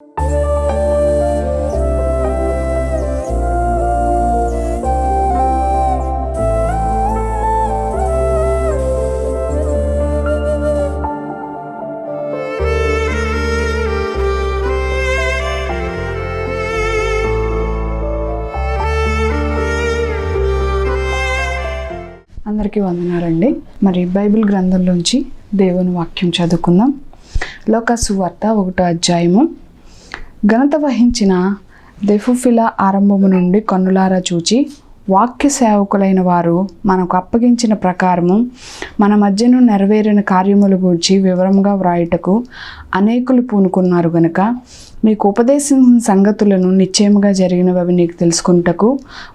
అందరికీ వందనాలండి. మరి బైబిల్ గ్రంథంలోంచి దేవుని వాక్యం చదువుకుందాం. లోక సువార్త ఒకటో అధ్యాయము ఘనత వహించిన దెఫుఫిల ఆరంభము నుండి కన్నులారా చూచి వాక్య సేవకులైన వారు మనకు అప్పగించిన ప్రకారము మన మధ్యను నెరవేరిన కార్యముల గురించి వివరంగా వ్రాయుటకు అనేకులు పూనుకున్నారు గనుక మీకు ఉపదేశించిన సంగతులను నిశ్చయముగా జరిగినవి నీకు తెలుసుకుంటకు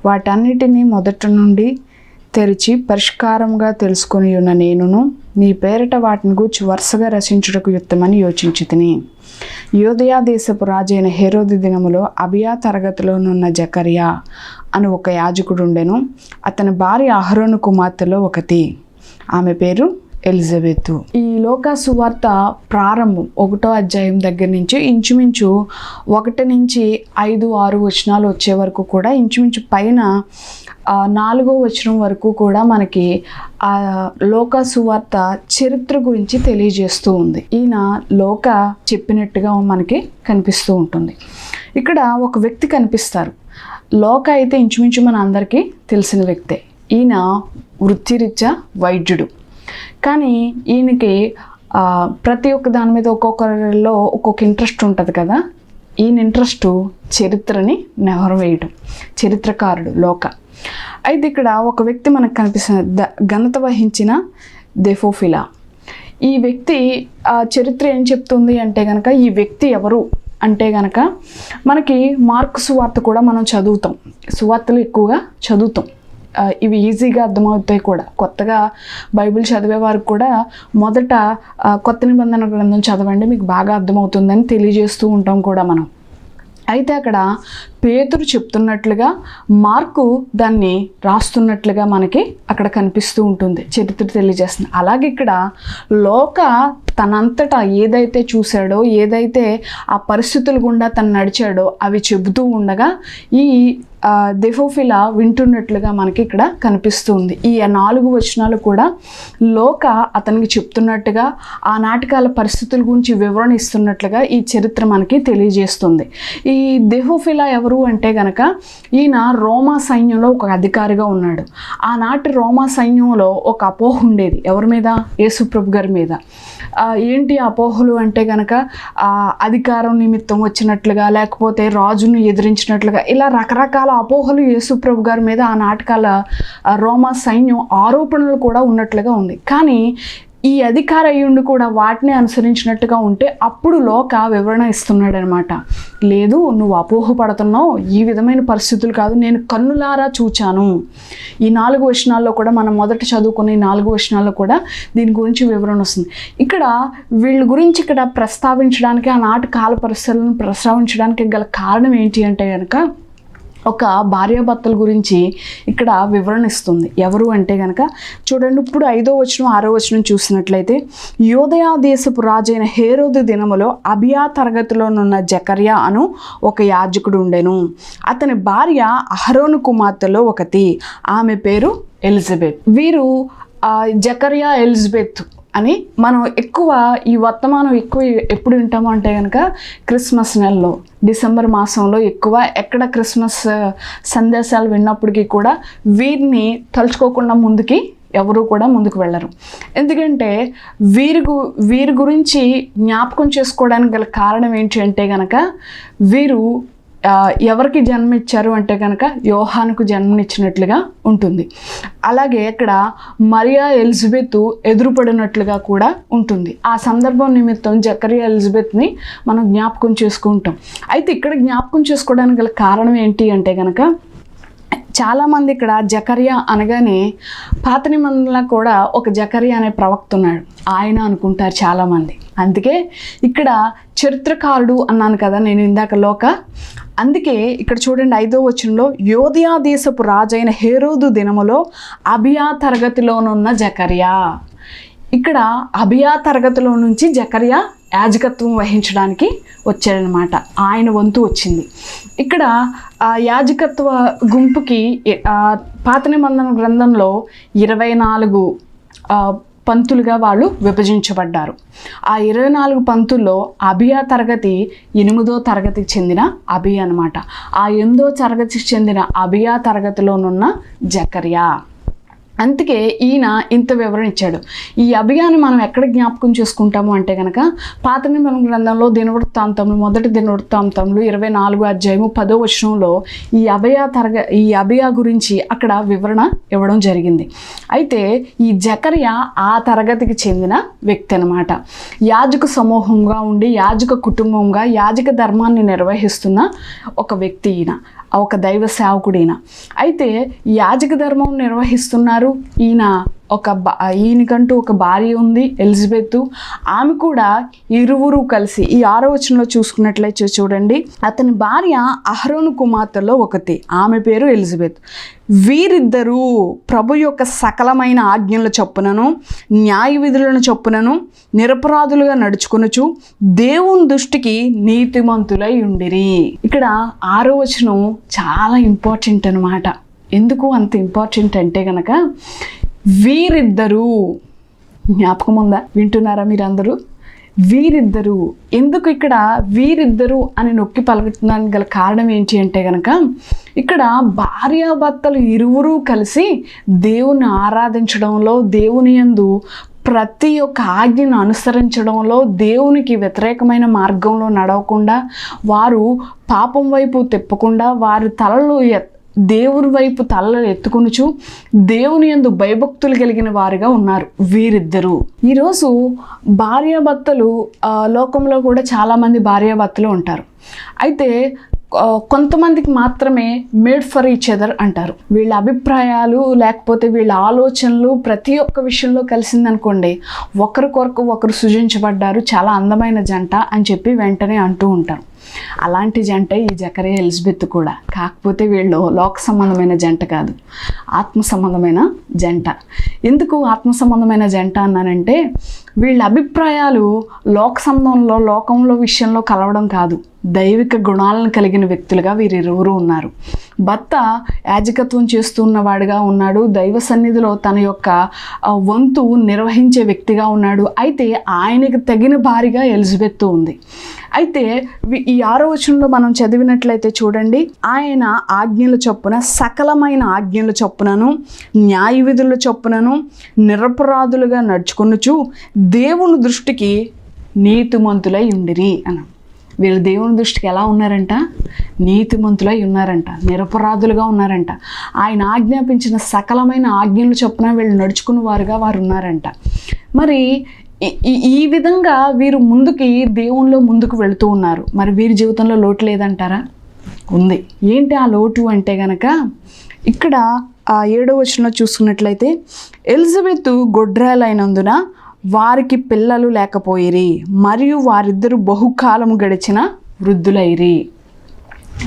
వాటన్నిటినీ మొదటి నుండి తెరిచి పరిష్కారంగా తెలుసుకొని ఉన్న నేనును నీ పేరిట వాటిని గూర్చి వరుసగా రచించుటకు యుత్తమని యోచించి తిని. యోదయా దేశపు రాజైన హేరోది దినములో అభియా తరగతిలోనున్న జకరియా అని ఒక యాజకుడు ఉండెను అతని భార్య అహరోను కుమార్తెలో ఒకటి ఆమె పేరు ఎలిజబెత్. ఈ లోక సువార్త ప్రారంభం ఒకటో అధ్యాయం దగ్గర నుంచి ఇంచుమించు ఒకటి నుంచి ఐదు ఆరు వచనాలు వచ్చే వరకు కూడా ఇంచుమించు పైన నాలుగో వచనం వరకు కూడా మనకి ఆ లోక సువార్త చరిత్ర గురించి తెలియజేస్తూ ఉంది. ఈయన లోక చెప్పినట్టుగా మనకి కనిపిస్తూ ఉంటుంది. ఇక్కడ ఒక వ్యక్తి కనిపిస్తారు. లోక అయితే ఇంచుమించు మన అందరికీ తెలిసిన వ్యక్తే. ఈయన వృత్తిరీత్యా వైద్యుడు. కానీ ఈయనకి ప్రతి ఒక్క దాని మీద ఒక్కొక్కరిలో ఒక్కొక్క ఇంట్రెస్ట్ ఉంటుంది కదా. ఈయన ఇంట్రెస్ట్ చరిత్రని నెహరవేయడం చరిత్రకారుడు లోక. అయితే ఇక్కడ ఒక వ్యక్తి మనకు కనిపిస్తుంది ద ఘనత వహించిన దెఫోఫిలా. ఈ వ్యక్తి ఆ చరిత్ర ఏం చెప్తుంది అంటే కనుక ఈ వ్యక్తి ఎవరు అంటే కనుక మనకి మార్కు సువార్త కూడా మనం చదువుతాం. సువార్తలు ఎక్కువగా చదువుతాం. ఇవి ఈజీగా అర్థమవుతాయి కూడా. కొత్తగా బైబిల్ చదివే వారికి కూడా మొదట కొత్త నిబంధన గ్రంథం చదవండి మీకు బాగా అర్థమవుతుందని తెలియజేస్తూ ఉంటాం కూడా మనం. అయితే అక్కడ పేతురు చెప్తున్నట్లుగా మార్కు దాన్ని రాస్తున్నట్లుగా మనకి అక్కడ కనిపిస్తూ ఉంటుంది చరిత్ర తెలియజేస్తుంది. అలాగే ఇక్కడ లోక తనంతటా ఏదైతే చూశాడో ఏదైతే ఆ పరిస్థితుల గుండా తను నడిచాడో అవి చెబుతూ ఉండగా ఈ ఆ, దెఫోఫిలా వింటున్నట్లుగా మనకి ఇక్కడ కనిపిస్తుంది ఈ నాలుగు వచనాలు కూడా లోక అతనికి చెప్తున్నట్టుగా ఆ నాటకాల పరిస్థితుల గురించి వివరణ ఇస్తున్నట్లుగా ఈ చరిత్ర మనకి తెలియజేస్తుంది. ఈ దెహోఫిలా ఎవరు అంటే గనక ఈయన రోమా సైన్యంలో ఒక అధికారిగా ఉన్నాడు. ఆనాటి రోమా సైన్యంలో ఒక అపోహ ఉండేది. ఎవరి మీద? యేసుప్రభు గారి మీద. ఏంటి అపోహలు అంటే గనక ఆ, అధికారం నిమిత్తం వచ్చినట్లుగా లేకపోతే రాజును ఎదిరించినట్లుగా ఇలా రకరకాల అపోహలు యేసుప్రభు గారి మీద ఆ నాటకాల రోమా సైన్యం ఆరోపణలు కూడా ఉన్నట్లుగా ఉంది. కానీ ఈ అధికార అయ్యుండి కూడా వాటిని అనుసరించినట్టుగా ఉంటే అప్పుడు లోక వివరణ ఇస్తున్నాడనమాట. లేదు నువ్వు అపోహపడుతున్నావు ఈ విధమైన పరిస్థితులు కాదు నేను కన్నులారా చూచాను. ఈ నాలుగు వచనాల్లో కూడా మనం మొదట చదువుకునే ఈ నాలుగు వచనాల్లో కూడా దీని గురించి వివరణ వస్తుంది. ఇక్కడ వీళ్ళ గురించి ఇక్కడ ప్రస్తావించడానికి ఆనాటి కాల పరిస్థితులను ప్రస్తావించడానికి గల కారణం ఏంటి అంటే కనుక ఒక భార్యాభర్తల గురించి ఇక్కడ వివరణ ఇస్తుంది. ఎవరు అంటే కనుక చూడండి ఇప్పుడు ఐదో వచనం ఆరో వచనం చూసినట్లయితే యోదయా దేశపు రాజైన హేరోదు దినములో అబియా తరగతిలోనున్న జకర్యా అను ఒక యాజకుడు ఉండెను. అతని భార్య అహరోను కుమార్తెలో ఒకటి ఆమె పేరు ఎలిజబెత్. వీరు జకర్యా ఎలిజబెత్ అని మనం ఎక్కువ ఈ వర్తమానం ఎక్కువ ఎప్పుడు వింటాము అంటే కనుక క్రిస్మస్ నెలలో డిసెంబర్ మాసంలో ఎక్కువ ఎక్కడ క్రిస్మస్ సందేశాలు విన్నప్పటికీ కూడా వీరిని తలుచుకోకుండా ముందుకి ఎవరు కూడా ముందుకు వెళ్ళరు. ఎందుకంటే వీరి గు వీరి గురించి జ్ఞాపకం చేసుకోవడానికి గల కారణం ఏంటి అంటే కనుక వీరు ఎవరికి జన్మిచ్చారు అంటే కనుక యోహానుకు జన్మనిచ్చినట్లుగా ఉంటుంది. అలాగే ఇక్కడ మరియా ఎలిజబెత్ ఎదురుపడినట్లుగా కూడా ఉంటుంది. ఆ సందర్భం నిమిత్తం జకరియా ఎలిజబెత్ని మనం జ్ఞాపకం చేసుకుంటాం. అయితే ఇక్కడ జ్ఞాపకం చేసుకోవడానికి గల కారణం ఏంటి అంటే కనుక చాలామంది ఇక్కడ జకరియా అనగానే పాత నిబంధనలో కూడా ఒక జకరియా అనే ప్రవక్త ఉన్నాడు. ఆయన అనుకుంటారు చాలామంది అందుకే ఇక్కడ చరిత్రకారుడు అన్నాను కదా నేను ఇందాక లోక అందుకే ఇక్కడ చూడండి ఐదో వచనంలో యోధియా దేశపు రాజైన హేరోదు దినములో అభియా తరగతిలోనున్న జకర్యా. ఇక్కడ అభియా తరగతిలో నుంచి జకర్యా యాజకత్వం వహించడానికి వచ్చాడనమాట. ఆయన వంతు వచ్చింది. ఇక్కడ ఆ యాజకత్వ గుంపుకి పాత నిబంధన గ్రంథంలో ఇరవై నాలుగు పంతులుగా వాళ్ళు విభజించబడ్డారు. ఆ ఇరవై నాలుగు పంతుల్లో అభియా తరగతి ఎనిమిదో తరగతికి చెందిన అభి అనమాట ఆ ఎనిమిదో తరగతికి చెందిన అభియా తరగతిలోనున్న జకర్యా. అందుకే ఈయన ఇంత వివరణ ఇచ్చాడు. ఈ అభియాన్ని మనం ఎక్కడ జ్ఞాపకం చేసుకుంటాము అంటే కనుక పాత నిబంధన గ్రంథంలో దినవృత్తాంతములు మొదటి దినవృత్తాంతములు ఇరవై నాలుగు అధ్యాయము పదో వచనంలో ఈ అభయ తరగ ఈ అభయ గురించి అక్కడ వివరణ ఇవ్వడం జరిగింది. అయితే ఈ జకర్య ఆ తరగతికి చెందిన వ్యక్తి అనమాట యాజక సమూహంగా ఉండి యాజక కుటుంబంగా యాజక ధర్మాన్ని నిర్వహిస్తున్న ఒక వ్యక్తి ఈయన ఒక దైవ సేవకుడైన అయితే యాజక ధర్మం నిర్వహిస్తున్నారు ఈయన ఒక బా ఈయనకంటూ ఒక భార్య ఉంది ఎలిజబెత్. ఆమె కూడా ఇరువురు కలిసి ఈ ఆరో వచనంలో చూసుకున్నట్లయితే చూడండి. అతని భార్య అహరోను కుమార్తెలో ఒకటి ఆమె పేరు ఎలిజబెత్. వీరిద్దరూ ప్రభు యొక్క సకలమైన ఆజ్ఞల చొప్పునను న్యాయ విధులను చొప్పునను నిరపరాధులుగా నడుచుకొనుచు దేవుని దృష్టికి నీతిమంతులై ఉండిరి. ఇక్కడ ఆరో వచనం చాలా ఇంపార్టెంట్ అనమాట ఎందుకు అంత ఇంపార్టెంట్ అంటే కనుక వీరిద్దరూ జ్ఞాపకం ఉందా? వింటున్నారా మీరందరూ? వీరిద్దరూ ఎందుకు ఇక్కడ వీరిద్దరూ అని నొక్కి పలకడానికి గల కారణం ఏంటి అంటే కనుక ఇక్కడ భార్యాభర్తలు ఇరువురూ కలిసి దేవుని ఆరాధించడంలో దేవుని యందు ప్రతి ఒక్క ఆజ్ఞను అనుసరించడంలో దేవునికి వ్యతిరేకమైన మార్గంలో నడవకుండా వారు పాపం వైపు తిప్పకుండా వారి తలలు ఎత్త దేవుని వైపు తలలు ఎత్తుకొనుచు దేవుని యందు భయభక్తులు కలిగిన వారుగా ఉన్నారు వీరిద్దరూ. ఈరోజు భార్యాభర్తలు లోకంలో కూడా చాలామంది భార్యాభర్తలు ఉంటారు. అయితే కొంతమందికి మాత్రమే మేడ్ ఫర్ ఈచ్ అదర్ అంటారు. వీళ్ళ అభిప్రాయాలు లేకపోతే వీళ్ళ ఆలోచనలు ప్రతి ఒక్క విషయంలో కలిసిందనుకోండి ఒకరికొరకు ఒకరు సృజించబడ్డారు చాలా అందమైన జంట అని చెప్పి వెంటనే అంటూ ఉంటారు. అలాంటి జంట ఈ జకరే ఎలిజబెత్ కూడా. కాకపోతే వీళ్ళు లోక సంబంధమైన జంట కాదు. ఆత్మ సంబంధమైన జంట. ఎందుకు ఆత్మ సంబంధమైన జంట అన్నానంటే వీళ్ళ అభిప్రాయాలు లోక సంబంధంలో లోకంలో విషయంలో కలవడం కాదు. దైవిక గుణాలను కలిగిన వ్యక్తులుగా వీరిరువురు ఉన్నారు. భర్త యాజకత్వం చేస్తున్నవాడుగా ఉన్నాడు. దైవ సన్నిధిలో తన యొక్క వంతు నిర్వహించే వ్యక్తిగా ఉన్నాడు. అయితే ఆయనకు తగిన భారీగా ఎలిజబెత్ ఉంది. అయితే ఈ ఆరో వచనంలో మనం చదివినట్లయితే చూడండి. ఆయన ఆజ్ఞల చొప్పున సకలమైన ఆజ్ఞల చొప్పునను న్యాయ విధుల చొప్పునను నిరపరాధులుగా నడుచుకొనుచు దేవుని దృష్టికి నీతిమంతులై ఉండిరి అన్నాడు. వీళ్ళు దేవుని దృష్టికి ఎలా ఉన్నారంట? నీతిమంతులై ఉన్నారంట. నిరపరాధులుగా ఉన్నారంట. ఆయన ఆజ్ఞాపించిన సకలమైన ఆజ్ఞలు చొప్పున వీళ్ళు నడుచుకున్న వారుగా వారు ఉన్నారంట. మరి ఈ- ఈ- విధంగా వీరు ముందుకి దేవుణ్ణిలో ముందుకు వెళుతూ ఉన్నారు. మరి వీరి జీవితంలో లోటు లేదంటారా? ఉంది. ఏంటి ఆ లోటు అంటే గనక ఇక్కడ ఆ ఏడో వచనంలో చూసుకున్నట్లయితే ఎలిజబెత్ గొడ్రాలైనందున వారికి పిల్లలు లేకపోయిరి మరియు వారిద్దరు బహుకాలము గడిచిన వృద్ధులైరి.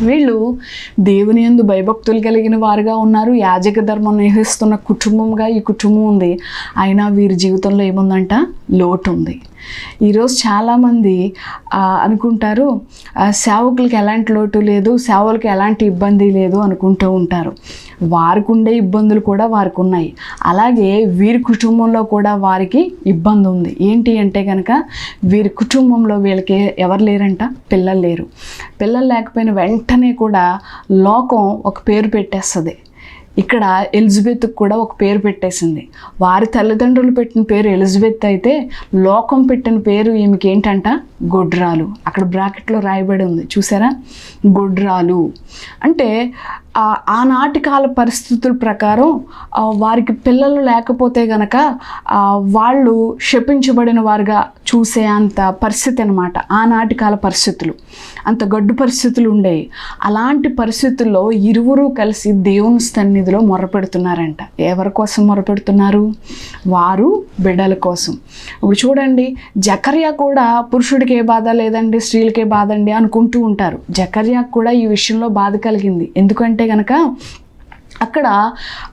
వీళ్ళు దేవుని యందు భయభక్తులు కలిగిన వారుగా ఉన్నారు. యాజక ధర్మం నిర్వహిస్తున్న కుటుంబంగా ఈ కుటుంబం ఉంది. అయినా వీరి జీవితంలో ఏముందంట? లోటు ఉంది. ఈరోజు చాలామంది అనుకుంటారు సేవకులకి ఎలాంటి లోటు లేదు సేవలకు ఎలాంటి ఇబ్బంది లేదు అనుకుంటూ ఉంటారు. వారికి ఉండే ఇబ్బందులు కూడా వారికి ఉన్నాయి అలాగే వీరి కుటుంబంలో కూడా వారికి ఇబ్బంది ఉంది. ఏంటి అంటే కనుక వీరి కుటుంబంలో వీళ్ళకి ఎవరు లేరంట? పిల్లలు లేరు. పిల్లలు లేకపోయిన వెంటనే కూడా లోకం ఒక పేరు పెట్టేస్తుంది. ఇక్కడ ఎలిజబెత్కి కూడా ఒక పేరు పెట్టేసింది. వారి తల్లిదండ్రులు పెట్టిన పేరు ఎలిజబెత్ అయితే లోకం పెట్టిన పేరు ఈమెకి ఏంటంట? గొడ్రాలు. అక్కడ బ్రాకెట్లో రాయబడి ఉంది. చూసారా? గొడ్రాలు. అంటే ఆనాటి కాల పరిస్థితుల ప్రకారం వారికి పిల్లలు లేకపోతే గనక వాళ్ళు శపించబడిన వారుగా చూసే అంత పరిస్థితి అనమాట ఆనాటి కాల పరిస్థితులు. అంత గడ్డు పరిస్థితులు ఉండేవి. అలాంటి పరిస్థితుల్లో ఇరువురు కలిసి దేవుని సన్నిధిలో మొరపెడుతున్నారంట. ఎవరి కోసం మొరపెడుతున్నారు? వారు బిడ్డల కోసం. ఇప్పుడు చూడండి జకర్యా కూడా పురుషుడికి ఏ బాధ లేదండి స్త్రీలకే బాధ అండి అనుకుంటూ ఉంటారు. జకర్యాకు కూడా ఈ విషయంలో బాధ కలిగింది. ఎందుకంటే గనక అక్కడ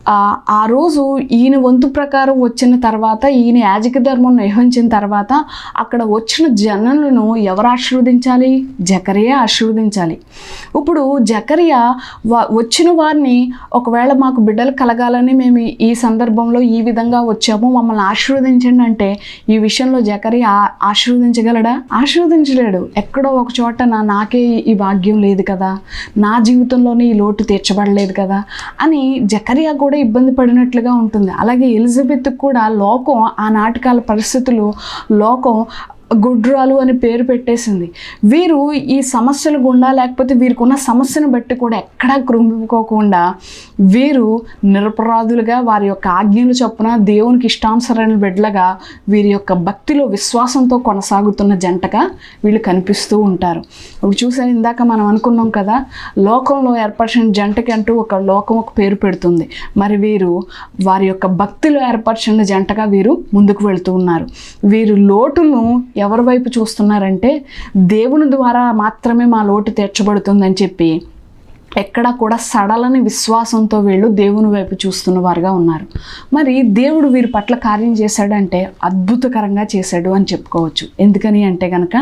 ఆ, రోజు ఈయన వంతు ప్రకారం వచ్చిన తర్వాత ఈయన యాజక ధర్మం నిర్వహించిన తర్వాత అక్కడ వచ్చిన జనులను ఎవరు ఆశీర్వదించాలి? జకరియా ఆశీర్వదించాలి. ఇప్పుడు జకరియా వచ్చిన వారిని ఒకవేళ మాకు బిడ్డలు కలగాలని మేము ఈ- సందర్భంలో ఈ విధంగా వచ్చాము మమ్మల్ని ఆశీర్వదించండి అంటే ఈ విషయంలో జకరియా ఆశీర్వదించగలడా? ఆశీర్వదించలేడు. ఎక్కడో ఒక చోట నా నాకే ఈ భాగ్యం లేదు కదా. నా జీవితంలోనే ఈ లోటు తీర్చబడలేదు కదా అని జకరియా కూడా ఇబ్బంది పడినట్లుగా ఉంటుంది. అలాగే ఎలిజబెత్ కూడా లోకం ఆ నాటకాల పరిస్థితులు లోకం గుడ్రాలు అని పేరు పెట్టేసింది. వీరు ఈ సమస్యలు గుండా లేకపోతే వీరికి ఉన్న సమస్యను బట్టి కూడా ఎక్కడా కృంగిపోకుండా వీరు నిరపరాధులుగా వారి యొక్క ఆజ్ఞలు చొప్పున దేవునికి ఇష్టానుసరైన బిడ్డలుగా వీరి యొక్క భక్తిలో విశ్వాసంతో కొనసాగుతున్న జంటగా వీళ్ళు కనిపిస్తూ ఉంటారు. ఇప్పుడు చూసాను ఇందాక మనం అనుకున్నాం కదా లోకంలో ఏర్పరిచిన జంటకి అంటూ ఒక లోకం ఒక పేరు పెడుతుంది. మరి వీరు వారి యొక్క భక్తిలో ఏర్పరిచిన జంటగా వీరు ముందుకు వెళుతూ ఉన్నారు. వీరు లోటును ఎవరి వైపు చూస్తున్నారంటే దేవుని ద్వారా మాత్రమే మా లోటు తీర్చబడుతుందని చెప్పి ఎక్కడా కూడా సడలని విశ్వాసంతో వీళ్ళు దేవుని వైపు చూస్తున్న వారుగా ఉన్నారు. మరి దేవుడు వీరి పట్ల కార్యం చేశాడంటే అద్భుతకరంగా చేశాడు అని చెప్పుకోవచ్చు. ఎందుకని అంటే కనుక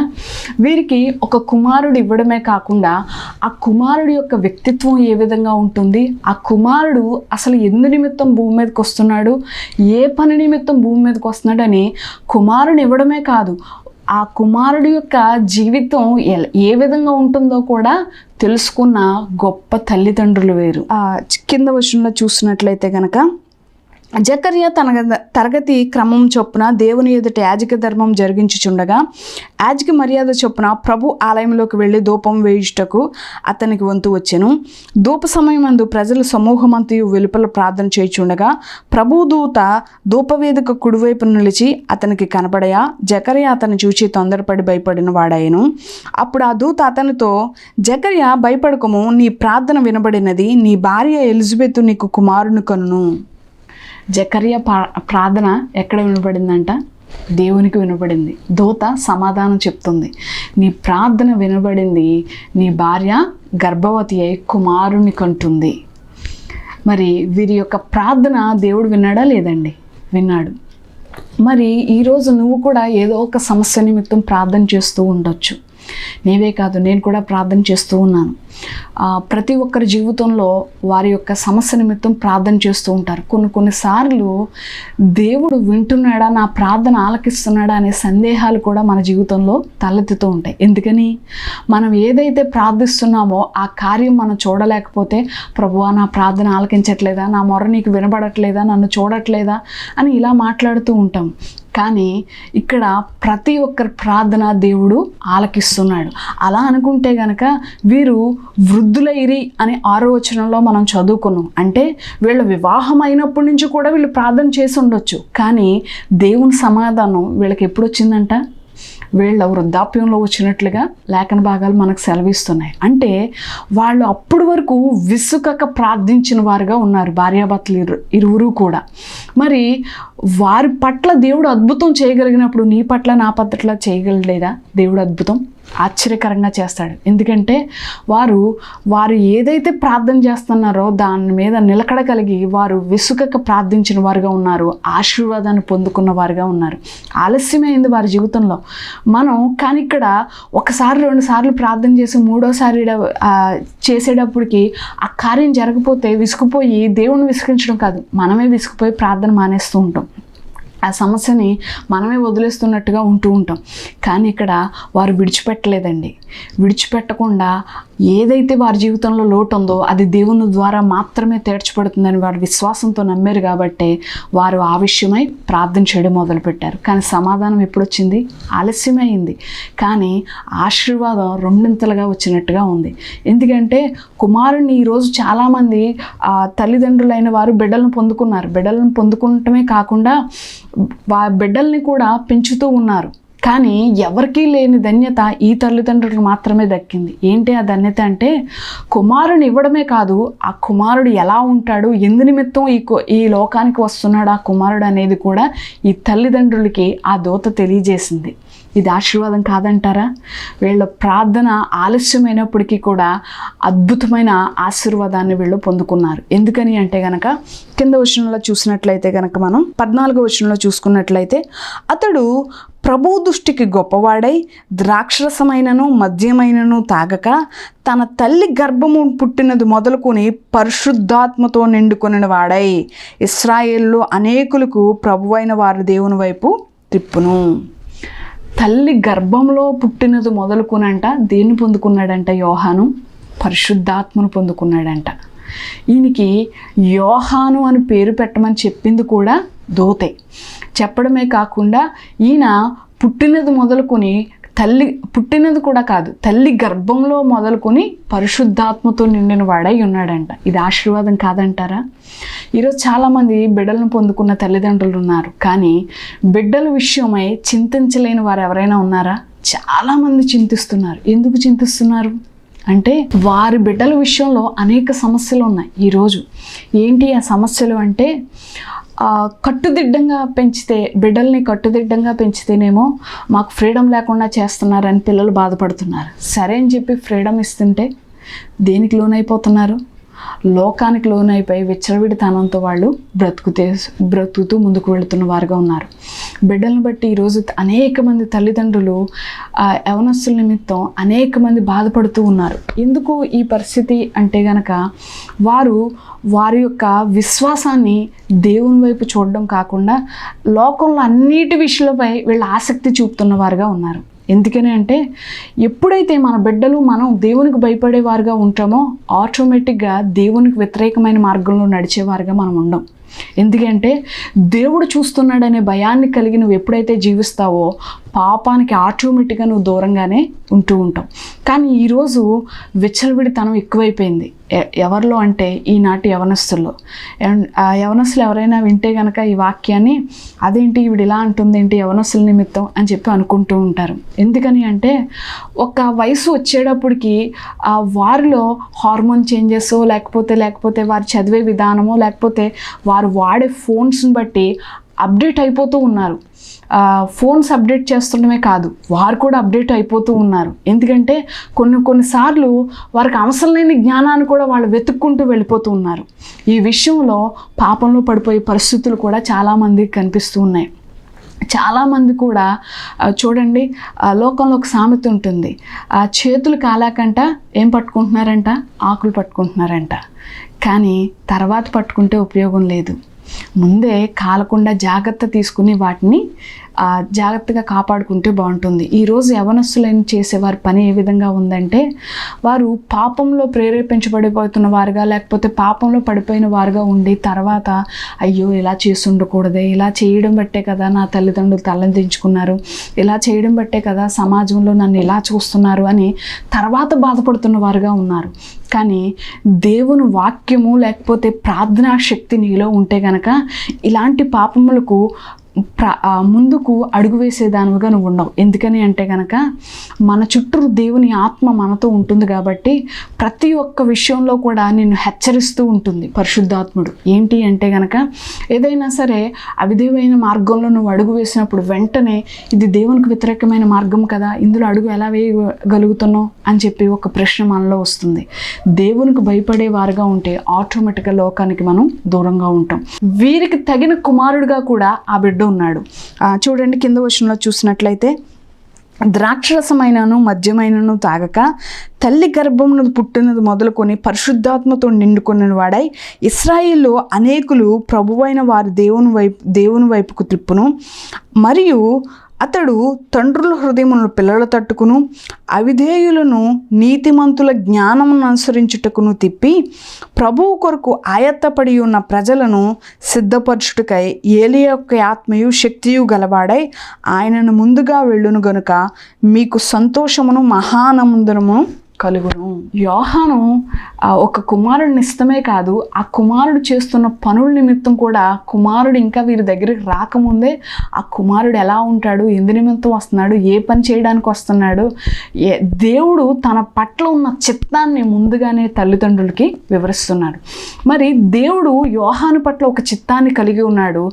వీరికి ఒక కుమారుడు ఇవ్వడమే కాకుండా ఆ కుమారుడి యొక్క వ్యక్తిత్వం ఏ విధంగా ఉంటుంది? ఆ కుమారుడు అసలు ఎందు నిమిత్తం భూమి మీదకి వస్తున్నాడు? ఏ పని నిమిత్తం భూమి మీదకి వస్తున్నాడని కుమారుని ఇవ్వడమే కాదు ఆ కుమారుడి యొక్క జీవితం ఏ విధంగా ఉంటుందో కూడా తెలుసుకున్న గొప్ప తల్లిదండ్రులు వేరు. ఆ కింద వచనంలో చూసినట్లయితే కనుక జకర్య తన తరగతి క్రమం చొప్పున దేవుని ఎదుట యాజక ధర్మం జరిగించుచుండగా యాజక మర్యాద చొప్పున ప్రభు ఆలయంలోకి వెళ్ళి ధూపం వేయుటకు అతనికి వంతు వచ్చెను. ధూప సమయమందు ప్రజలు సమూహమంతయు వెలుపల ప్రార్థన చేయుచుండగా ప్రభు దూత ధూపవేదిక కుడివైపు నిలిచి అతనికి కనబడయా జకర్య అతను చూచి తొందరపడి భయపడిన వాడాయను అప్పుడు ఆ దూత అతనితో జకర్య భయపడకము నీ ప్రార్థన వినబడినది నీ భార్య ఎలిజబెత్ నీకు కుమారుని కనును. జకర్య ప్రార్థన ఎక్కడ వినబడిందంట? దేవునికి వినబడింది. దూత సమాధానం చెప్తుంది. నీ ప్రార్థన వినబడింది నీ భార్య గర్భవతి అయి కుమారుని కంటుంది. మరి వీరి యొక్క ప్రార్థన దేవుడు విన్నాడా లేదండి? విన్నాడు. మరి ఈరోజు నువ్వు కూడా ఏదో ఒక సమస్య నిమిత్తం ప్రార్థన చేస్తూ ఉండొచ్చు. నీవే కాదు నేను కూడా ప్రార్థన చేస్తూ ఉన్నాను. ప్రతి ఒక్కరి జీవితంలో వారి యొక్క సమస్య నిమిత్తం ప్రార్థన చేస్తూ ఉంటారు. కొన్ని కొన్నిసార్లు దేవుడు వింటున్నాడా నా ప్రార్థన ఆలకిస్తున్నాడా అనే సందేహాలు కూడా మన జీవితంలో తలెత్తుతూ ఉంటాయి. ఎందుకని? మనం ఏదైతే ప్రార్థిస్తున్నామో ఆ కార్యం మనం చూడలేకపోతే ప్రభువా నా ప్రార్థన ఆలకించట్లేదా? నా మొర నీకు వినబడట్లేదా? నన్ను చూడట్లేదా? అని ఇలా మాట్లాడుతూ ఉంటాం. కానీ ఇక్కడ ప్రతి ఒక్కరి ప్రార్థన దేవుడు ఆలకిస్తున్నాడు. అలా అనుకుంటే గనక వీరు వృద్ధులైరి అనే ఆరో వచనంలో మనం చదువుకున్నాం. అంటే వీళ్ళ వివాహం అయినప్పటి నుంచి కూడా వీళ్ళు ప్రార్థన చేసి ఉండొచ్చు. కానీ దేవుని సమాధానం వీళ్ళకి ఎప్పుడు వచ్చిందంట? వీళ్ళ వృద్ధాప్యంలో వచ్చినట్లుగా లేఖన భాగాలు మనకు సెలవిస్తున్నాయి. అంటే వాళ్ళు అప్పటి వరకు విసుకక ప్రార్థించిన వారుగా ఉన్నారు భార్యాభర్తలు ఇరు ఇరువురు కూడా. మరి వారి పట్ల దేవుడు అద్భుతం చేయగలిగినప్పుడు నీ పట్ల నా పట్ల చేయగలలేదా దేవుడు అద్భుతం? ఆశ్చర్యకరంగా చేస్తాడు. ఎందుకంటే వారు వారు ఏదైతే ప్రార్థన చేస్తున్నారో దాని మీద నిలకడ కలిగి వారు విసుగక ప్రార్థించిన వారుగా ఉన్నారు ఆశీర్వాదాన్ని పొందుకున్న వారుగా ఉన్నారు. ఆలస్యమైంది వారి జీవితంలో. మనం కానీ ఇక్కడ ఒకసారి రెండు సార్లు ప్రార్థన చేసి మూడోసారి చేసేటప్పటికి ఆ కార్యం జరగకపోతే విసుకుపోయి దేవుణ్ణి విసిగించడం కాదు. మనమే విసుకుపోయి ప్రార్థన మానేస్తూ ఉంటాం. ఆ సమస్యని మనమే వదిలేస్తున్నట్టుగా ఉంటూ ఉంటాం. కానీ ఇక్కడ వారు విడిచిపెట్టలేదండి. విడిచిపెట్టకుండా ఏదైతే వారి జీవితంలో లోటు ఉందో అది దేవుని ద్వారా మాత్రమే తీర్చబడుతుందని వారు విశ్వాసంతో నమ్మారు కాబట్టి వారు ఆ విషయమై ప్రార్థన చేయడం మొదలుపెట్టారు. కానీ సమాధానం ఎప్పుడు వచ్చింది ఆలస్యమైంది. కానీ ఆశీర్వాదం రెండింతలుగా వచ్చినట్టుగా ఉంది. ఎందుకంటే కుమారుని ఈరోజు చాలామంది తల్లిదండ్రులైన వారు బిడ్డలను పొందుకున్నారు. బిడ్డలను పొందుకుంటమే కాకుండా వా బిడ్డల్ని కూడా పెంచుతూ ఉన్నారు. కానీ ఎవరికీ లేని ధన్యత ఈ తల్లిదండ్రులకు మాత్రమే దక్కింది. ఏంటి ఆ ధన్యత అంటే కుమారుని ఇవ్వడమే కాదు ఆ కుమారుడు ఎలా ఉంటాడు ఎందు నిమిత్తం ఈ ఈ లోకానికి వస్తున్నాడు ఆ కుమారుడు అనేది కూడా ఈ తల్లిదండ్రులకి ఆ దోత తెలియజేసింది. ఇది ఆశీర్వాదం కాదంటారా? వీళ్ళ ప్రార్థన ఆలస్యమైనప్పటికీ కూడా అద్భుతమైన ఆశీర్వాదాన్ని వీళ్ళు పొందుకున్నారు. ఎందుకని అంటే గనక కింద వచనంలో చూసినట్లయితే గనక మనం పద్నాలుగో వచనంలో చూసుకున్నట్లయితే అతడు ప్రభు దృష్టికి గొప్పవాడై ద్రాక్షరసమైనను మద్యమైనను తాగక తన తల్లి గర్భము పుట్టినది మొదలుకొని పరిశుద్ధాత్మతో నిండుకొనిన వాడై ఇస్రాయేల్లో అనేకులకు ప్రభువైన వారి దేవుని వైపు తిప్పును. తల్లి గర్భంలో పుట్టినది మొదలుకునంట దేన్ని పొందుకున్నాడంట? యోహాను పరిశుద్ధాత్మను పొందుకున్నాడంట. ఈయనకి యోహాను అని పేరు పెట్టమని చెప్పింది కూడా దోతే. చెప్పడమే కాకుండా ఈయన పుట్టినది మొదలుకొని తల్లి పుట్టినది కూడా కాదు తల్లి గర్భంలో మొదలుకొని పరిశుద్ధాత్మతో నిండిన వాడై ఉన్నాడంట. ఇది ఆశీర్వాదం కాదంటారా? ఈరోజు చాలామంది బిడ్డలను పొందుకున్న తల్లిదండ్రులు ఉన్నారు. కానీ బిడ్డల విషయమై చింతించలేని వారు ఎవరైనా ఉన్నారా? చాలామంది చింతిస్తున్నారు. ఎందుకు చింతిస్తున్నారు? అంటే వారి బిడ్డల విషయంలో అనేక సమస్యలు ఉన్నాయి ఈరోజు. ఏంటి ఆ సమస్యలు అంటే కట్టుదిడ్డంగా పెంచితే బిడ్డల్ని కట్టుదిడ్డంగా పెంచితేనేమో మాకు ఫ్రీడమ్ లేకుండా చేస్తున్నారని పిల్లలు బాధపడుతున్నారు. సరే అని చెప్పి ఫ్రీడమ్ ఇస్తుంటే దేనికి లోనైపోతున్నారు? లోకానికి లోనైపోయి విచ్చలవిడితనంతో వాళ్ళు బ్రతుకుతే బ్రతుకుతూ ముందుకు వెళుతున్న వారుగా ఉన్నారు. బిడ్డలను బట్టి ఈరోజు అనేక మంది తల్లిదండ్రులు ఆ, యవనస్తుల నిమిత్తం అనేక మంది బాధపడుతూ ఉన్నారు. ఎందుకు ఈ పరిస్థితి అంటే గనక వారు వారి యొక్క విశ్వాసాన్ని దేవుని వైపు చూడడం కాకుండా లోకంలో అన్నిటి విషయాలపై వీళ్ళు ఆసక్తి చూపుతున్న వారుగా ఉన్నారు. ఎందుకని అంటే ఎప్పుడైతే మన బిడ్డలు మనం దేవునికి భయపడేవారుగా ఉంటామో ఆటోమేటిక్గా దేవునికి వ్యతిరేకమైన మార్గంలో నడిచేవారుగా మనం ఉండం. ఎందుకంటే దేవుడు చూస్తున్నాడనే భయాన్ని కలిగి నువ్వు ఎప్పుడైతే జీవిస్తావో పాపానికి ఆటోమేటిక్గా నువ్వు దూరంగానే ఉంటూ ఉంటావు. కానీ ఈరోజు విచ్చలవిడితనం ఎక్కువైపోయింది. ఎ- ఎవరిలో అంటే ఈనాటి యవనస్తుల్లో. ఆ యవనస్తులు ఎవరైనా వింటే కనుక ఈ వాక్యాన్ని అదేంటి ఈవిడ ఇలా అంటుంది ఏంటి యవనస్తుల నిమిత్తం అని చెప్పి అనుకుంటూ ఉంటారు. ఎందుకని అంటే ఒక వయసు వచ్చేటప్పటికి ఆ వారిలో హార్మోన్ చేంజెస్ లేకపోతే లేకపోతే వారు చదివే విధానమో లేకపోతే వారు వాడే ఫోన్స్ని బట్టి అప్డేట్ అయిపోతూ ఉన్నారు. ఫోన్స్ అప్డేట్ చేస్తుండమే కాదు వారు కూడా అప్డేట్ అయిపోతూ ఉన్నారు. ఎందుకంటే కొన్ని కొన్నిసార్లు వారికి అవసరం లేని జ్ఞానాన్ని కూడా వాళ్ళు వెతుక్కుంటూ వెళ్ళిపోతూ ఉన్నారు. ఈ విషయంలో పాపంలో పడిపోయే పరిస్థితులు కూడా చాలామందికి కనిపిస్తూ ఉన్నాయి. చాలామంది కూడా చూడండి లోకంలో ఒక సామెత ఉంటుంది. ఆ చేతులు కాలాకంట ఏం పట్టుకుంటున్నారంట? ఆకులు పట్టుకుంటున్నారంట. కానీ తర్వాత పట్టుకుంటే ఉపయోగం లేదు. ముందే కాలకుండా జాగ్రత్త తీసుకుని వాటిని జాగ్రత్తగా కాపాడుకుంటే బాగుంటుంది. ఈరోజు యవనస్తులైన చేసేవారి పని ఏ విధంగా ఉందంటే వారు పాపంలో ప్రేరేపించబడిపోతున్న వారుగా లేకపోతే పాపంలో పడిపోయిన వారుగా ఉండి తర్వాత అయ్యో ఇలా చేసి ఉండకూడదే ఇలా చేయడం బట్టే కదా నా తల్లిదండ్రులు తలదించుకున్నారు ఇలా చేయడం బట్టే కదా సమాజంలో నన్ను ఇలా చూస్తున్నారు అని తర్వాత బాధపడుతున్న వారుగా ఉన్నారు. కానీ దేవుని వాక్యము లేకపోతే ప్రార్థనా శక్తి నీలో ఉంటే గనక ఇలాంటి పాపములకు ముందుకు అడుగు వేసేదానివిగా నువ్వు ఉండవు ఎందుకని అంటే కనుక మన చుట్టూ దేవుని ఆత్మ మనతో ఉంటుంది కాబట్టి ప్రతి ఒక్క విషయంలో కూడా నిన్ను హెచ్చరిస్తూ ఉంటుంది పరిశుద్ధాత్ముడు. ఏంటి అంటే కనుక ఏదైనా సరే అవిధేయమైన మార్గంలో నువ్వు అడుగు వేసినప్పుడు వెంటనే ఇది దేవునికి వ్యతిరేకమైన మార్గం కదా ఇందులో అడుగు ఎలా వేయగలుగుతున్నావు అని చెప్పి ఒక ప్రశ్న మనలో వస్తుంది. దేవునికి భయపడే వారుగా ఉంటే ఆటోమేటిక్గా లోకానికి మనం దూరంగా ఉంటాం. వీరికి తగిన కుమారుడిగా కూడా ఆ బిడ్డ ఉన్నాడు. చూడండి కింద వచనంలో చూసినట్లయితే ద్రాక్షరసమైనను మద్యమైనను తాగక తల్లి గర్భమును పుట్టినది మొదలుకొని పరిశుద్ధాత్మతో నిండుకున్న వాడై ఇస్రాయిల్లో అనేకులు ప్రభువైన వారి దేవుని వైపు దేవుని వైపుకు త్రిప్పును మరియు అతడు తండ్రుల హృదయములను పిల్లల తట్టుకును అవిధేయులను నీతిమంతుల జ్ఞానమును అనుసరించుటకును తిప్పి ప్రభువు కొరకు ఆయత్తపడి ఉన్న ప్రజలను సిద్ధపరచుటకై ఏలి యొక్క ఆత్మయు శక్తియు గలవాడై ఆయనను ముందుగా వెళ్ళును గనుక మీకు సంతోషమును మహానందనమును కలుగును. యోహాను ఒక కుమారుడిని ఇష్టమే కాదు ఆ కుమారుడు చేస్తున్న పనుల నిమిత్తం కూడా కుమారుడు ఇంకా వీరి దగ్గరికి రాకముందే ఆ కుమారుడు ఎలా ఉంటాడు ఎందు నిమిత్తం వస్తున్నాడు ఏ పని చేయడానికి వస్తున్నాడు ఏ దేవుడు తన పట్ల ఉన్న చిత్తాన్ని ముందుగానే తల్లిదండ్రులకి వివరిస్తున్నాడు. మరి దేవుడు యోహాను పట్ల ఒక చిత్తాన్ని కలిగి ఉన్నాడు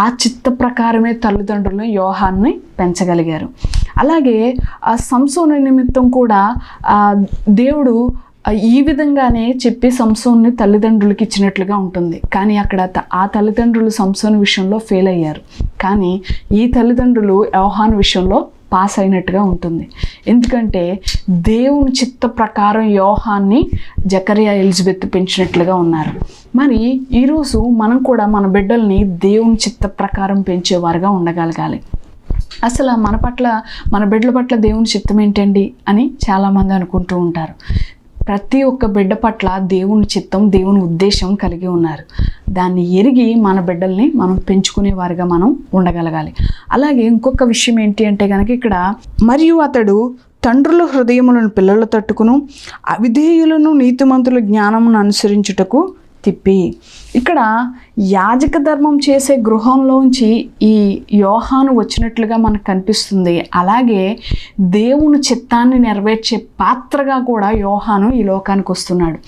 ఆ చిత్త ప్రకారమే తల్లిదండ్రులను యోహాన్ని పెంచగలిగారు. అలాగే ఆ సంసోను నిమిత్తం కూడా దేవుడు ఈ విధంగానే చెప్పి సంసోన్ని తల్లిదండ్రులకి ఇచ్చినట్లుగా ఉంటుంది. కానీ అక్కడ త- ఆ తల్లిదండ్రులు సంసోన్ విషయంలో ఫెయిల్ అయ్యారు. కానీ ఈ తల్లిదండ్రులు వ్యవహాన్ విషయంలో పాస్ అయినట్టుగా ఉంటుంది. ఎందుకంటే దేవుని చిత్త ప్రకారం యోహాన్ని జకరియా ఎలిజబెత్ పెంచినట్లుగా ఉన్నారు. మరి ఈరోజు మనం కూడా మన బిడ్డల్ని దేవుని చిత్త ప్రకారం పెంచేవారుగా ఉండగలగాలి. అసలు మన పట్ల మన బిడ్డల పట్ల దేవుని చిత్తం ఏంటండి అని చాలామంది అనుకుంటూ ఉంటారు. ప్రతి ఒక్క బిడ్డ పట్ల దేవుని చిత్తం దేవుని ఉద్దేశం కలిగి ఉన్నారు. దాన్ని ఎరిగి మన బిడ్డల్ని మనం పెంచుకునేవారుగా మనం ఉండగలగాలి. అలాగే ఇంకొక విషయం ఏంటి అంటే కనుక ఇక్కడ మరియు అతడు తండ్రుల హృదయములను పిల్లలు తట్టుకును అవిధేయులను నీతిమంతుల జ్ఞానమును అనుసరించుటకు తిప్పి ఇక్కడ యాజక ధర్మం చేసే గృహంలోంచి ఈ యోహాను వచ్చినట్లుగా మనకు కనిపిస్తుంది. అలాగే దేవుని చిత్తాన్ని నెరవేర్చే పాత్రగా కూడా యోహాను ఈ లోకానికి వస్తున్నాడు.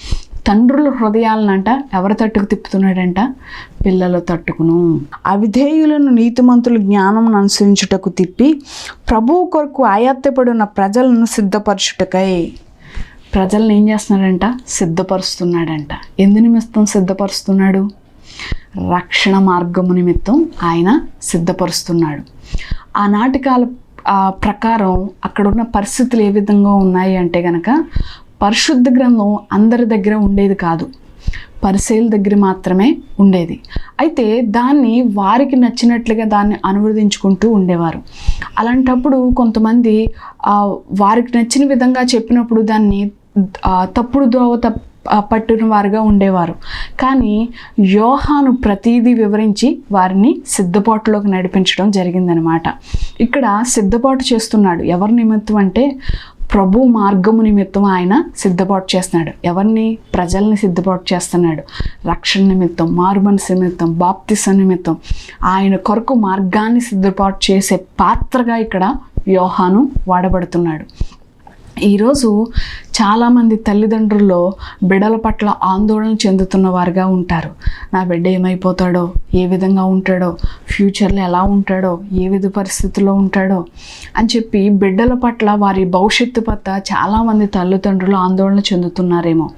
తండ్రుల హృదయాలనంట ఎవరి తట్టుకు తిప్పుతున్నాడంట? పిల్లల తట్టుకును. అవిధేయులను నీతిమంతులు జ్ఞానం అనుసరించుటకు తిప్పి ప్రభువు కొరకు ఆయాత్తపడిన ప్రజలను సిద్ధపరచుటకై. ప్రజల్ని ఏం చేస్తున్నాడంట? సిద్ధపరుస్తున్నాడంట. ఎందు నిమిత్తం సిద్ధపరుస్తున్నాడు? రక్షణ మార్గము నిమిత్తం ఆయన సిద్ధపరుస్తున్నాడు. ఆనాటి కాల ప్రకారం అక్కడున్న పరిస్థితులు ఏ విధంగా ఉన్నాయి అంటే గనక పరిశుద్ధ గ్రంథం అందరి దగ్గర ఉండేది కాదు. పరిశీల దగ్గర మాత్రమే ఉండేది. అయితే దాన్ని వారికి నచ్చినట్లుగా దాన్ని అనువదించుకుంటూ ఉండేవారు. అలాంటప్పుడు కొంతమంది వారికి నచ్చిన విధంగా చెప్పినప్పుడు దాన్ని తప్పుడు దోవ త పట్టున వారుగా ఉండేవారు. కానీ యోహాను ప్రతీదీ వివరించి వారిని సిద్ధపాటులోకి నడిపించడం జరిగిందనమాట. ఇక్కడ సిద్ధపాటు చేస్తున్నాడు. ఎవరి నిమిత్తం అంటే ప్రభు మార్గము నిమిత్తం ఆయన సిద్ధపాటు చేస్తున్నాడు. ఎవరిని? ప్రజల్ని సిద్ధపాటు చేస్తున్నాడు. రక్షణ నిమిత్తం మారుమనసు నిమిత్తం బాప్తిస నిమిత్తం ఆయన కొరకు మార్గాన్ని సిద్ధపాటు చేసే పాత్రగా ఇక్కడ యోహాను వాడబడుతున్నాడు. ఈరోజు చాలామంది తల్లిదండ్రుల్లో బిడ్డల పట్ల ఆందోళన చెందుతున్న వారుగా ఉంటారు. నా బిడ్డ ఏమైపోతాడో ఏ విధంగా ఉంటాడో ఫ్యూచర్లో ఎలా ఉంటాడో ఏ విధ పరిస్థితుల్లో ఉంటాడో అని చెప్పి బిడ్డల పట్ల వారి భవిష్యత్తు పట్ల చాలామంది తల్లిదండ్రులు ఆందోళన చెందుతున్నారేమో.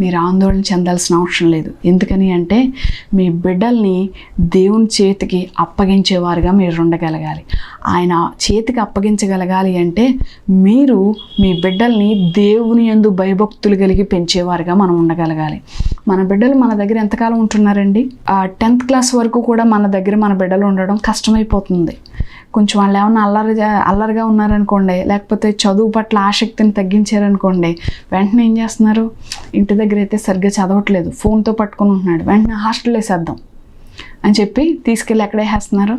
మీరు ఆందోళన చెందాల్సిన అవసరం లేదు. ఎందుకని అంటే మీ బిడ్డల్ని దేవుని చేతికి అప్పగించేవారుగా మీరు ఉండగలగాలి. ఆయన చేతికి అప్పగించగలగాలి అంటే మీరు మీ బిడ్డల్ని దేవుని యందు భయభక్తులు కలిగి పెంచేవారుగా మనం ఉండగలగాలి. మన బిడ్డలు మన దగ్గర ఎంతకాలం ఉంటున్నారండి? ఆ టెన్త్ క్లాస్ వరకు కూడా మన దగ్గర మన బిడ్డలు ఉండడం కష్టమైపోతుంది. కొంచెం వాళ్ళు ఏమన్నా అల్లరి అల్లరిగా ఉన్నారనుకోండి లేకపోతే చదువు పట్ల ఆసక్తిని తగ్గించారనుకోండి వెంటనే ఏం చేస్తున్నారు? ఇంటి దగ్గర అయితే సరిగ్గా చదవట్లేదు. ఫోన్తో పట్టుకుని ఉంటున్నాడు. వెంటనే హాస్టల్ వేసేద్దాం అని చెప్పి తీసుకెళ్ళి ఎక్కడే వేస్తున్నారు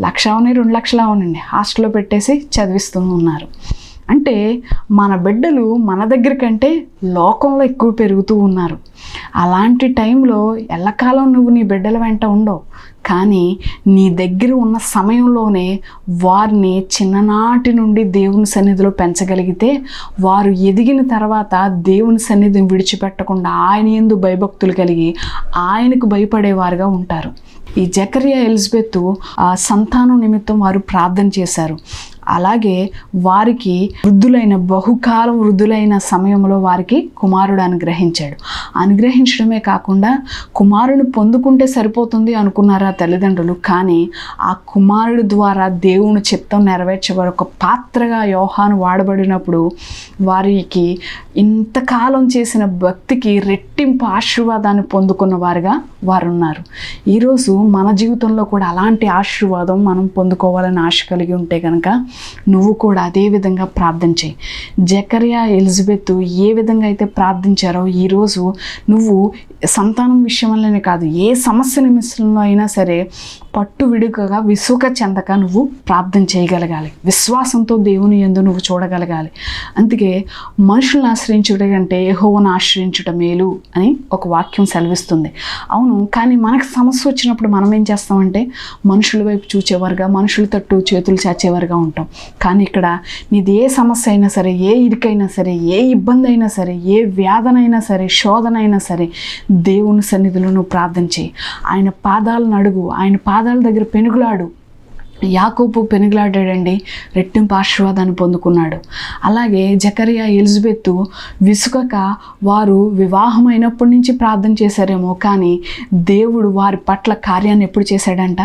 లక్ష అవని రెండు లక్షలు అవనండి. హాస్టల్లో పెట్టేసి చదివిస్తూ ఉన్నారు. అంటే మన బిడ్డలు మన దగ్గర కంటే లోకంలో ఎక్కువ పెరుగుతూ ఉన్నారు. అలాంటి టైంలో ఎల్లకాలం నువ్వు నీ బిడ్డల వెంట ఉండవు. కానీ నీ దగ్గర ఉన్న సమయంలోనే వారిని చిన్ననాటి నుండి దేవుని సన్నిధిలో పెంచగలిగితే వారు ఎదిగిన తర్వాత దేవుని సన్నిధిని విడిచిపెట్టకుండా ఆయన ఎందు భయభక్తులు కలిగి ఆయనకు భయపడేవారుగా ఉంటారు. ఈ జకరియా ఎలిజబెత్ ఆ సంతానం నిమిత్తం వారు ప్రార్థన చేశారు. అలాగే వారికి వృద్ధులైన బహుకాలం వృద్ధులైన సమయంలో వారికి కుమారుడు అనుగ్రహించాడు. అనుగ్రహించడమే కాకుండా కుమారుడు పొందుకుంటే సరిపోతుంది అనుకున్నారా తల్లిదండ్రులు? కానీ ఆ కుమారుడు ద్వారా దేవుని చిత్తం నెరవేర్చబడి ఒక పాత్రగా యోహాను వాడబడినప్పుడు వారికి ఇంతకాలం చేసిన భక్తికి రెట్టింపు ఆశీర్వాదాన్ని పొందుకున్న వారుగా వారు ఉన్నారు ఈరోజు మన జీవితంలో కూడా అలాంటి ఆశీర్వాదం మనం పొందుకోవాలని ఆశ కలిగి ఉంటే కనుక నువ్వు కూడా అదే విధంగా ప్రార్థన చేయి. జకరియా ఎలిజబెత్ ఏ విధంగా అయితే ప్రార్థించారో ఈరోజు నువ్వు సంతానం విషయంలోనే కాదు ఏ సమస్య నిమిషంలో అయినా సరే పట్టు విడుకగా విసుక చెందక నువ్వు ప్రార్థన చేయగలగాలి. విశ్వాసంతో దేవుని ఎందు నువ్వు చూడగలగాలి. అందుకే మనుషులను ఆశ్రయించుట కంటే యహోవను ఆశ్రయించుట మేలు అని ఒక వాక్యం సెలవిస్తుంది. అవును కానీ మనకు సమస్య వచ్చినప్పుడు మనం ఏం చేస్తామంటే మనుషుల వైపు చూచేవారుగా మనుషుల తట్టు చేతులు చాచేవారుగా ఉంటాం. కానీ ఇక్కడ నీది ఏ సమస్య అయినా సరే ఏ ఇరుకైనా సరే ఏ ఇబ్బంది అయినా సరే ఏ వ్యాధనైనా సరే శోధనైనా సరే దేవుని సన్నిధిలో నువ్వు ప్రార్థన చేయి. ఆయన పాదాలను అడుగు ఆయన పాదాల దగ్గర పెనుగులాడు. యాకోపు పెనుగులాడాడండి. రెట్టింపు ఆశీర్వాదాన్ని పొందుకున్నాడు. అలాగే జకరియా ఎలిజబెత్ విసుకక వారు వివాహమైనప్పటి నుంచి ప్రార్థన చేశారేమో కానీ దేవుడు వారి పట్ల కార్యాన్ని ఎప్పుడు చేశాడంట?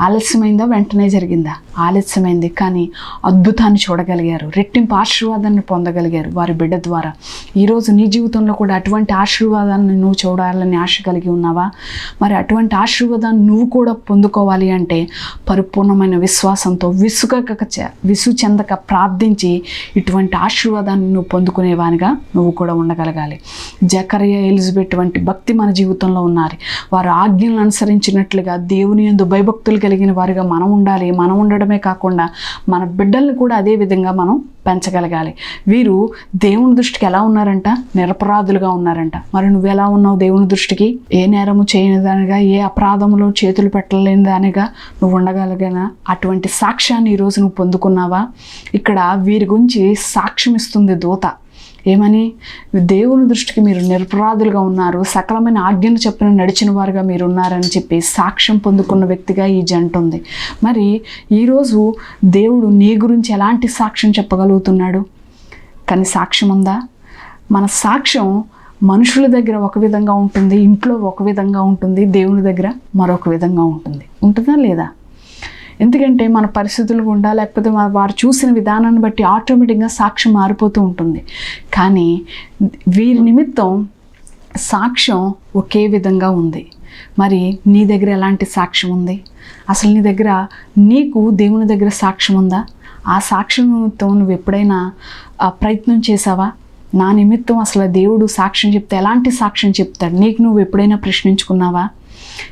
ఆలస్యమైందా? వెంటనే జరిగిందా? ఆలస్యమైంది కానీ అద్భుతాన్ని చూడగలిగారు. రెట్టింపు ఆశీర్వాదాన్ని పొందగలిగారు వారి బిడ్డ ద్వారా. ఈరోజు నీ జీవితంలో కూడా అటువంటి ఆశీర్వాదాన్ని నువ్వు చూడాలని ఆశ కలిగి ఉన్నావా? మరి అటువంటి ఆశీర్వాదాన్ని నువ్వు కూడా పొందుకోవాలి అంటే పరిపూర్ణమైన విశ్వాసంతో విసుగక చ- విసు చెందక ప్రార్థించి ఇటువంటి ఆశీర్వాదాన్ని నువ్వు పొందుకునేవానిగా నువ్వు కూడా ఉండగలగాలి. జకరయ ఎలిజబెట్ వంటి భక్తి మన జీవితంలో ఉన్నారు. వారు ఆజ్ఞలను అనుసరించినట్లుగా దేవుని ఎందు భయభక్తులు కలిగిన వారిగా మనం ఉండాలి. మనం ఉండడమే కాకుండా మన బిడ్డల్ని కూడా అదే విధంగా మనం పెంచగలగాలి. వీరు దేవుని దృష్టికి ఎలా ఉన్నారంట? నిరపరాధులుగా ఉన్నారంట. మరి నువ్వు ఎలా ఉన్నావు దేవుని దృష్టికి? ఏ నేరము చేయని దానిగా ఏ అపరాధములో చేతులు పెట్టలేని దానిగా నువ్వు ఉండగలిగిన అటువంటి సాక్ష్యాన్ని ఈరోజు నువ్వు పొందుకున్నావా? ఇక్కడ వీరి గురించి సాక్ష్యం ఇస్తుంది దూత. ఏమని? దేవుని దృష్టికి మీరు నిరపరాధులుగా ఉన్నారు. సకలమైన ఆజ్ఞను చెప్పిన నడిచిన వారుగా మీరు ఉన్నారని చెప్పి సాక్ష్యం పొందుకున్న వ్యక్తిగా ఈ జంట ఉంది. మరి ఈరోజు దేవుడు నీ గురించి ఎలాంటి సాక్ష్యం చెప్పగలుగుతున్నాడు? కానీ సాక్ష్యం ఉందా? మన సాక్ష్యం మనుషుల దగ్గర ఒక విధంగా ఉంటుంది ఇంట్లో ఒక విధంగా ఉంటుంది దేవుని దగ్గర మరొక విధంగా ఉంటుంది. ఉంటుందా లేదా? ఎందుకంటే మన పరిస్థితులు గుండా లేకపోతే వారు చూసిన విధానాన్ని బట్టి ఆటోమేటిక్గా సాక్ష్యం మారిపోతూ ఉంటుంది. కానీ వీరి నిమిత్తం సాక్ష్యం ఒకే విధంగా ఉంది. మరి నీ దగ్గర ఎలాంటి సాక్ష్యం ఉంది? అసలు నీ దగ్గర నీకు దేవుని దగ్గర సాక్ష్యం ఉందా? ఆ సాక్ష్యం నిమిత్తం నువ్వు ఎప్పుడైనా ప్రయత్నం చేసావా నా నిమిత్తం అసలు దేవుడు సాక్ష్యం చెప్తే ఎలాంటి సాక్ష్యం చెప్తాడు? నీకు నువ్వు ఎప్పుడైనా ప్రశ్నించుకున్నావా?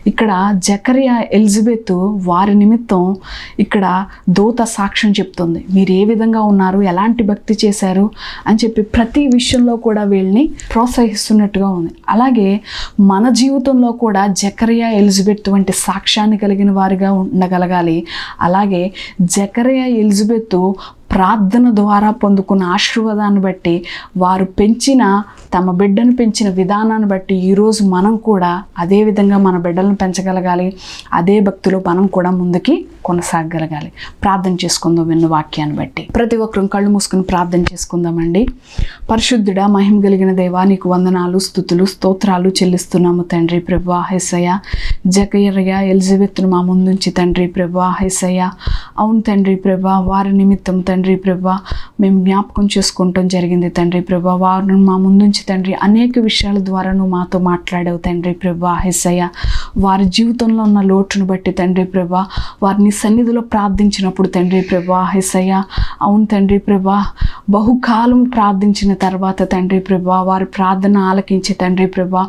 ఇక్కడ జకరియా ఎలిజబెత్ వారి నిమిత్తం ఇక్కడ దూత సాక్ష్యం చెప్తుంది. మీరు ఏ విధంగా ఉన్నారు? ఎలాంటి భక్తి చేశారు? అని చెప్పి ప్రతి విషయంలో కూడా వీళ్ళని ప్రోత్సహిస్తున్నట్టుగా ఉంది. అలాగే మన జీవితంలో కూడా జకరియా ఎలిజబెత్ వంటి సాక్ష్యాన్ని కలిగిన వారిగా ఉండగలగాలి. అలాగే జకరియా ఎలిజబెత్ ప్రార్థన ద్వారా పొందుకున్న ఆశీర్వాదాన్ని బట్టి వారు పెంచిన తమ బిడ్డను పెంచిన విధానాన్ని బట్టి ఈరోజు మనం కూడా అదే విధంగా మన బిడ్డలను పెంచగలగాలి. అదే భక్తిలో మనం కూడా ముందుకి కొనసాగగలగాలి. ప్రార్థన చేసుకుందాం విన్న వాక్యాన్ని బట్టి. ప్రతి ఒక్కరూ కళ్ళు మూసుకుని ప్రార్థన చేసుకుందామండి. పరిశుద్ధుడ మహిమ కలిగిన దేవా నీకు వందనాలు స్థుతులు స్తోత్రాలు చెల్లిస్తున్నాము తండ్రి ప్రభా హెసయ్య జకయ్యరయ్య ఎలిజబెత్ను మా ముందుంచి తండ్రి ప్రభా హెసయ్య అవును తండ్రి ప్రభా వారి నిమిత్తం తండ్రి ప్రభా మేము జ్ఞాపకం చేసుకుంటాం జరిగింది తండ్రి ప్రభా. వారిని మా ముందుంచి తండ్రి అనేక విషయాల ద్వారా నువ్వు మాతో మాట్లాడావు తండ్రి ప్రభా హెసయ్య వారి జీవితంలో ఉన్న లోటును బట్టి తండ్రి ప్రభా వారిని సన్నిధిలో ప్రార్థించినప్పుడు తండ్రి ప్రభా హెసయ్య అవును తండ్రి ప్రభా బహుకాలం ప్రార్థించిన తర్వాత తండ్రి ప్రభా వారి ప్రార్థన ఆలకించి తండ్రి ప్రభా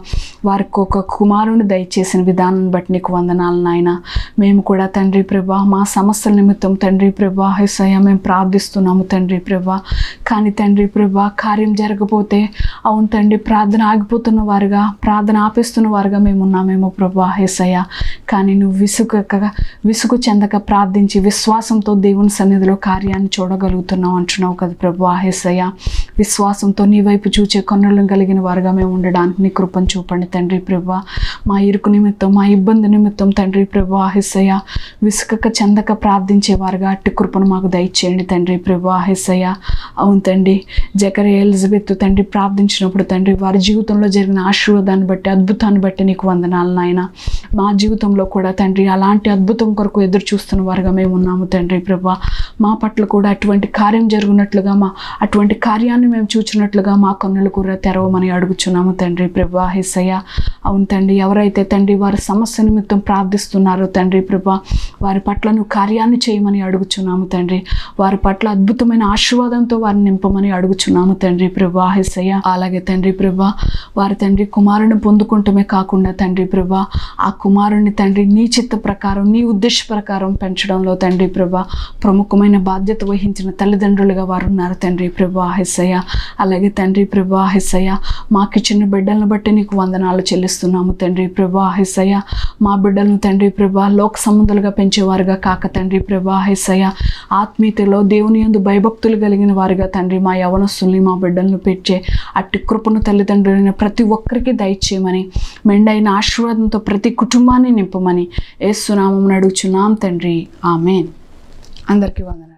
వారికి ఒక కుమారుని దయచేసిన విధానాన్ని బట్టి నీకు వందనాలు నాయన. మేము కూడా తండ్రి ప్రభా మా సమస్యల నిమిత్తం తండ్రి ప్రభా హెసయ్య మేము ప్రార్థిస్తున్నాము తండ్రి ప్రభా. కానీ తండ్రి ప్రభా కార్యం జరగపోతే అవును తండ్రి ప్రార్థన ఆగిపోతున్న వారుగా ప్రార్థన ఆపేస్తున్న వారుగా మేము ఉన్నామేమో ప్రభా హెసయ్య కానీ నువ్వు విసుగక విసుగు చెందక ప్రార్థించి విశ్వాసంతో దేవుని సన్నిధిలో కార్యాన్ని చూడగలుగుతున్నావు అంటున్నావు కదా ప్రభు ఆహేసయ్య. విశ్వాసంతో నీ వైపు చూచే కన్నులను కలిగిన వారుగా మేము ఉండడానికి నీ కృపను చూపండి తండ్రి ప్రభు. మా ఇరుకు నిమిత్తం మా ఇబ్బంది నిమిత్తం తండ్రి ప్రభు ఆహేసయ్య. విసుకక చెందక ప్రార్థించేవారుగా అట్టి కృపను మాకు దయచేయండి తండ్రి ప్రభు ఆహేసయ్య. అవును తండ్రి జకరే ఎలిజబెత్ తండ్రి ప్రార్థించినప్పుడు తండ్రి వారి జీవితంలో జరిగిన ఆశీర్వాదాన్ని బట్టి అద్భుతాన్ని బట్టి నీకు వందనాలు నాయన. మా జీవితంలో కూడా తండ్రి అలాంటి అద్భుతం కొరకు ఎదురు చూస్తున్న వారుగా మేము ఉన్నాము తండ్రి ప్రభా. మా పట్ల కూడా అటువంటి కార్యం జరుగునట్లుగా మా అటువంటి కార్యాన్ని మేము చూచినట్లుగా మా కన్నులు కూడా తెరవమని అడుగుచున్నాము తండ్రి ప్రభా హిస్సయ్య అవును తండ్రి ఎవరైతే తండ్రి వారి సమస్య నిమిత్తం ప్రార్థిస్తున్నారో తండ్రి ప్రభా వారి పట్ల నువ్వు కార్యాన్ని చేయమని అడుగుచున్నాము తండ్రి. వారి పట్ల అద్భుతమైన ఆశీర్వాదంతో వారిని నింపమని అడుగుచున్నాము తండ్రి ప్రభా హిస్సయ్య అలాగే తండ్రి ప్రభా వారి తండ్రి కుమారుని పొందుకుంటమే కాకుండా తండ్రి ప్రభా ఆ కుమారుని తండ్రి నీ చిత్త ప్రకారం నీ ఉద్దేశ ప్రకారం పెంచడంలో తండ్రి ప్రభా ప్రముఖమైన బాధ్యత వహించిన తల్లిదండ్రులుగా వారు ఉన్నారు తండ్రి ప్రభా హెస్సయ్య. అలాగే తండ్రి ప్రభా హెస్సయ్య మాకు చిన్న బిడ్డలను బట్టి నీకు వందనాలు చెల్లిస్తున్నాము తండ్రి ప్రభా హెస్సయ్య. మా బిడ్డలను తండ్రి ప్రభా లోక సంబంధులుగా పెంచేవారుగా కాక తండ్రి ప్రభా హెస్సయ్య. ఆత్మీయతలో దేవుని యందు భయభక్తులు కలిగిన వారుగా తండ్రి మా యవనస్తుల్ని మా బిడ్డలను పెంచే అట్టి కృపను తల్లిదండ్రులైన ప్రతి ఒక్కరికి దయచేయమని మెండైన ఆశీర్వాదంతో ప్రతి కుటుంబాన్ని నింపమని ఏసునామం అడుగుచున్నాం తండ్రి. ఆమెన్. అందరికీ వందనాలు.